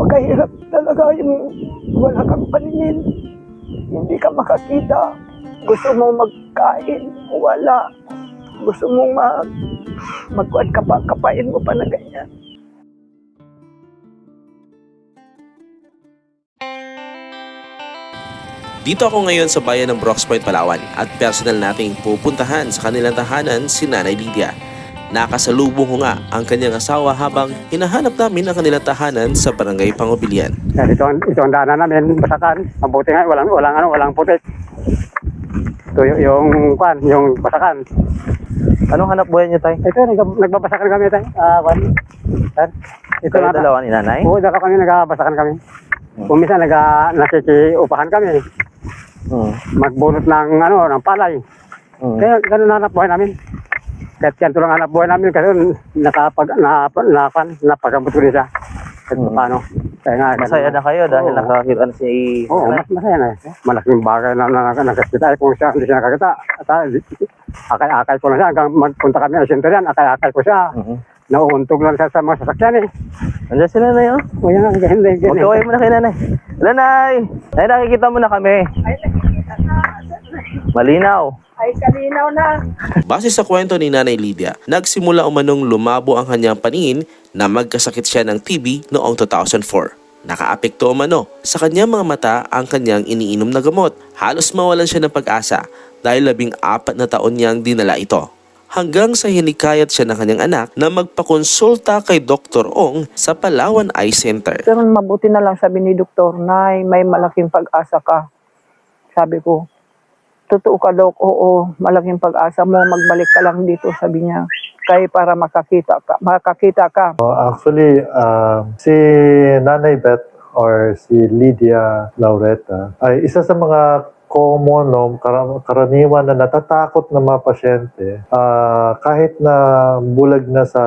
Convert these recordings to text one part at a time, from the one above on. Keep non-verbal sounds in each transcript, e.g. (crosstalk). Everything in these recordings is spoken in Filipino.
Napakahirap talaga yung wala kang paningin. Hindi ka makakita. Gusto mo magkain, wala. Gusto mo mag magkuhan ka pa, kapain mo pa na ganyan. Dito ako ngayon sa bayan ng Brooks Point, Palawan at personal nating pupuntahan sa kanilang tahanan si Nanay Lydia. Nakasalubong ko nga ang kanyang asawa habang hinahanap namin ang kanilang tahanan sa barangay Pangobilian. Yan, ito, ang- ito ang daanan namin, basakan. Mabuti nga, walang, walang, ano, walang putik. Ito yung, yung, kwan, yung basakan. Anong hanap buhay niyo, Tay? Ito, nag, nagbabasakan kami, tayo. Ah, kwan. Yan. Ito Kayo na, dalawa ni nanay? Oo, dalawa kami, nagbabasakan kami. Kung minsan, nag, nakikiupahan kami. Hmm. Magbunot ng, ano, ng palay. Hmm. Kaya, ganun hanap buhay namin. Kahit yan lang hanap buhay namin, kasi nakapag, na, na, na, napagabot ko rin siya. Kahit Mm. paano. Kaya nga. Masaya na kayo dahil Oo. nakakita na si Oo, nanay. mas masaya na. eh. Malaking bagay na, na, na nakakita. Kung siya hindi siya nakakita, at, ah, akay-akay ko na siya. Hanggang magpunta kami sa Sinterian, akay-akay ko siya. Mhm. Nauuntog lang siya sa mga sasakyan eh. Nandiyan si nanay, oh. O yan, hindi. hindi. Magkaway mo na kay nanay. Hello, nay! Nay, nakikita mo na kami. Ay, nakikita na. Malinaw. Ay, kalinaw na. Base sa kwento ni Nanay Lydia, nagsimula umanong lumabo ang kanyang paningin na magkasakit siya ng TB noong 2004. Nakaapekto umano sa kanyang mga mata ang kanyang iniinom na gamot. Halos mawalan siya ng pag-asa dahil labing apat na taon niyang dinala ito. Hanggang sa hinikayat siya ng kanyang anak na magpakonsulta kay Dr. Ong sa Palawan Eye Center. Pero mabuti na lang sabi ni Doktor, Nay, may malaking pag-asa ka. Sabi ko, totoo ka, Dok, oo, malaking pag-asa mo, magbalik ka lang dito, sabi niya. Kaya para makakita ka, makakita ka. Oh, actually, um, si Nanay Beth or si Lydia Laureta ay isa sa mga common, no, kar- karaniwan na natatakot ng mga pasyente ah, kahit na bulag na sa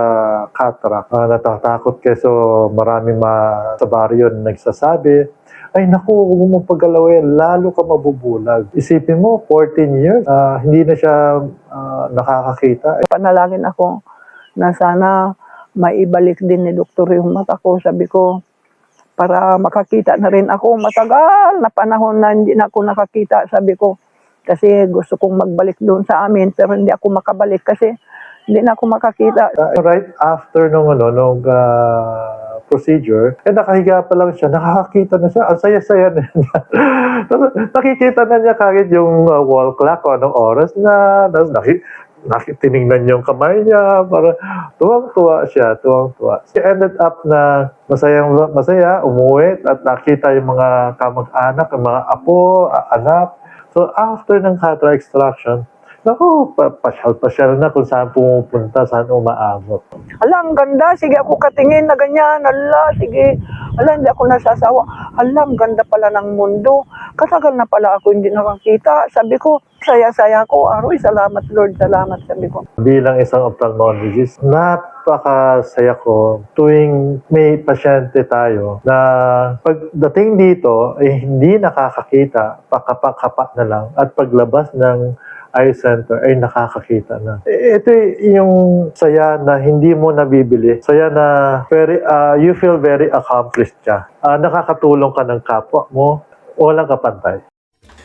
cataract, ah, natatakot kasi maraming ma sa baryo na nagsasabi, ay naku, huwag mo paggalawin, lalo ka mabubulag. Isipin mo, 14 years, ah, hindi na siya ah, nakakakita. Panalangin ako na sana maibalik din ni Doktor yung mata ko. Sabi ko, para makakita na rin ako. Matagal na panahon na hindi na ako nakakita, sabi ko. Kasi gusto kong magbalik doon sa amin, pero hindi ako makabalik kasi hindi na ako makakita. Uh, right after nung ano nung ah, procedure, eh nakahiga pa lang siya, nakakakita na siya. Ang saya-saya na niya. (laughs) Nakikita na niya kagad yung uh, wall clock o anong oras na. Tapos naki, nakitiningnan yung kamay niya para tuwang-tuwa siya, tuwang-tuwa. She ended up na masayang masaya, umuwi at nakita yung mga kamag-anak, yung mga apo, anak. So after ng cataract extraction, Naku, pa pasyal-pasyal na kung saan pumupunta, saan umaabot. Ala, ang ganda. Sige ako katingin na ganyan. Ala, sige. Ala, hindi ako nasasawa. Ala, ang ganda pala ng mundo. Katagal na pala ako hindi nakakita. Sabi ko, saya-saya ko. Aroy, salamat Lord, salamat. Sabi ko. Bilang isang ophthalmologist, napakasaya ko tuwing may pasyente tayo na pagdating dito, eh, hindi nakakakita, pakapa-kapa na lang. At paglabas ng eye center ay nakakakita na. Eh, Ito yung saya na hindi mo nabibili. Saya na very, ah, you feel very accomplished ka. Ah, nakakatulong ka ng kapwa mo, walang kapantay.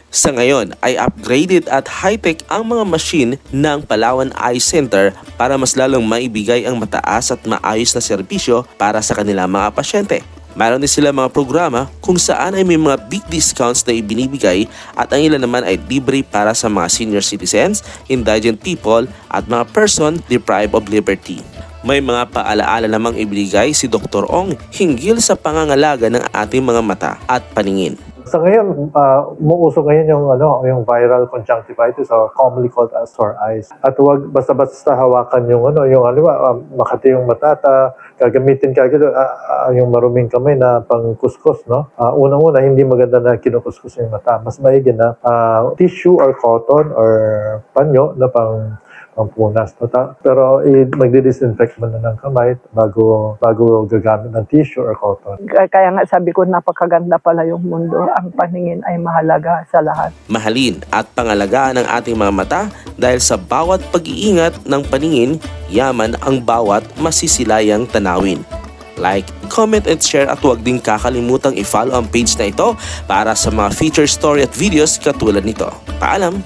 Sa ngayon ay upgraded at high-tech ang mga machine ng Palawan Eye Center para mas lalong maibigay ang mataas at maayos na serbisyo para sa kanilang mga pasyente. Mayroon din sila mga programa kung saan ay may mga big discounts na ibinibigay at ang ilan naman ay libre para sa mga senior citizens, indigent people at mga person deprived of liberty. May mga paalaala namang ibigay si Dr. Ong hinggil sa pangangalaga ng ating mga mata at paningin. Sa ngayon, uh, muuso ngayon yung ano, yung viral conjunctivitis or commonly called as sore eyes. At huwag basta-basta hawakan yung ano, yung ba, um, makati yung matata, gagamitin ka agad ah, ah, yung maruming kamay na pangkuskus, no? Ah, unang-una, hindi maganda na kinukuskus yung mata. Mas maigi na ah, tissue or cotton or panyo na pang pampunas. No? Ta- Pero i- magdi-disinfect mo na ng kamay bago bago gagamit ng tissue or cotton. Kaya nga sabi ko, napakaganda pala yung mundo. Ang paningin ay mahalaga sa lahat. mahalin at pangalagaan ng ating mga mata dahil sa bawat pag-iingat ng paningin, yaman ang bawat masisilayang tanawin. like, comment at share at huwag din kakalimutang i-follow ang page na ito para sa mga feature story at videos katulad nito. Paalam!